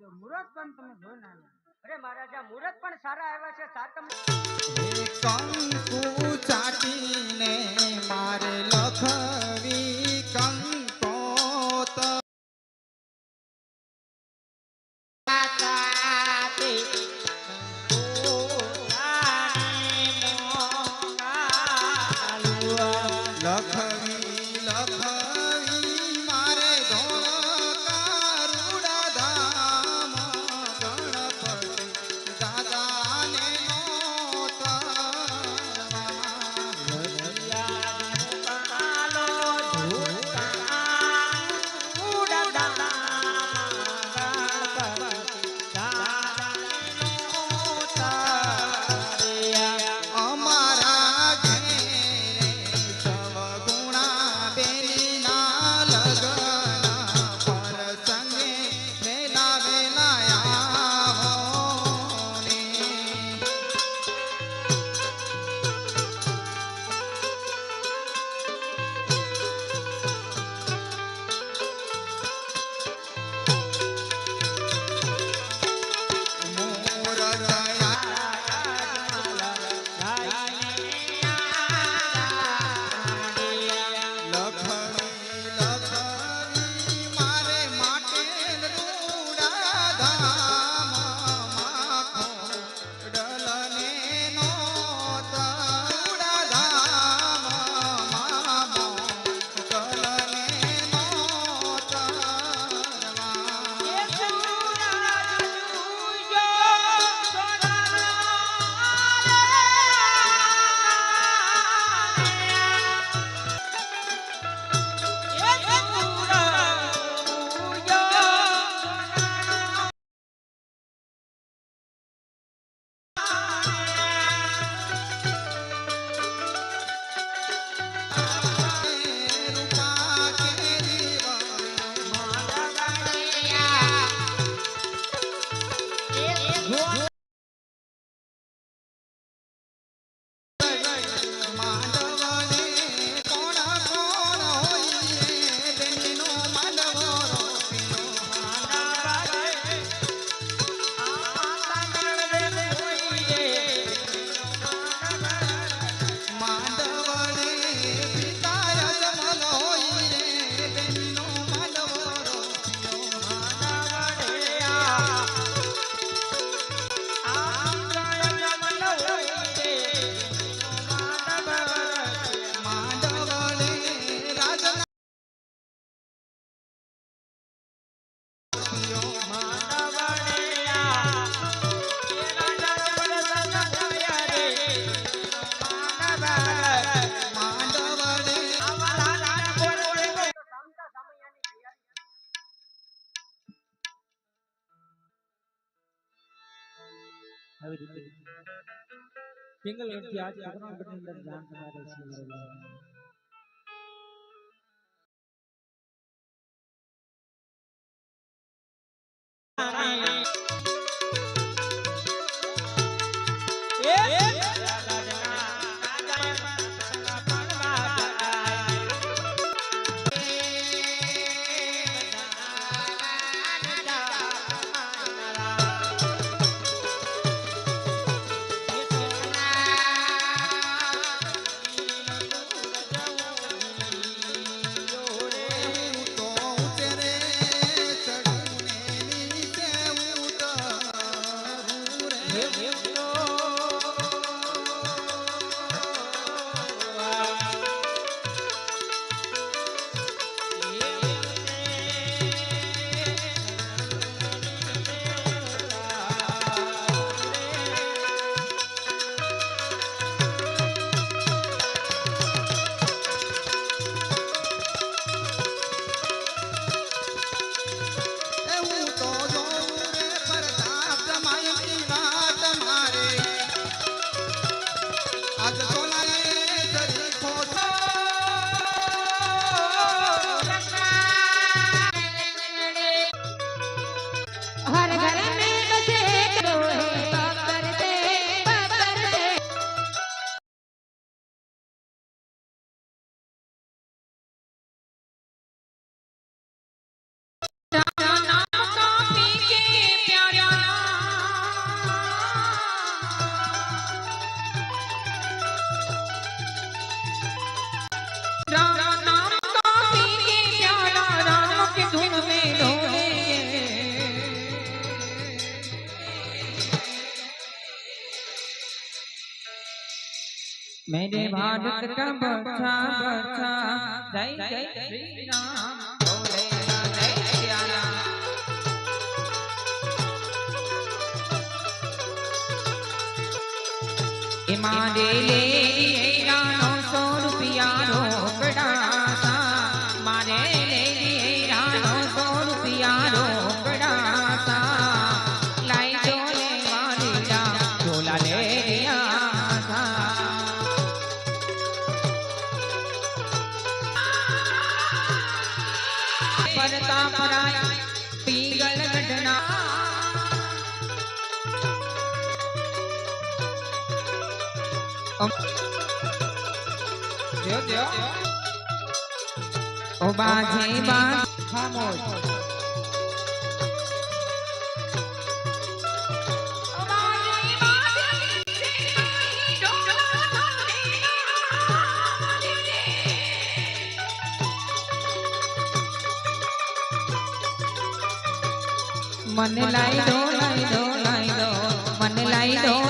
જો મુહૂર્ત પણ તમે જોઈને આવ્યા અરે મહારાજા મુહૂર્ત પણ સારા આવ્યા છે સાતમ કંકુ ચાટીને મારે લખવી કંકોત લખ પિંગલ હડથી Thank you. तरी मेरे भारत का बच्चा बच्चा जय जय श्री राम। बोले ना પરાય પીગલ ગઢના દ્યો ઓ બાજે બાજ. ખામોશ. મને લાઈ દો લાઈ દો લાઈ દો મને લાઈ દો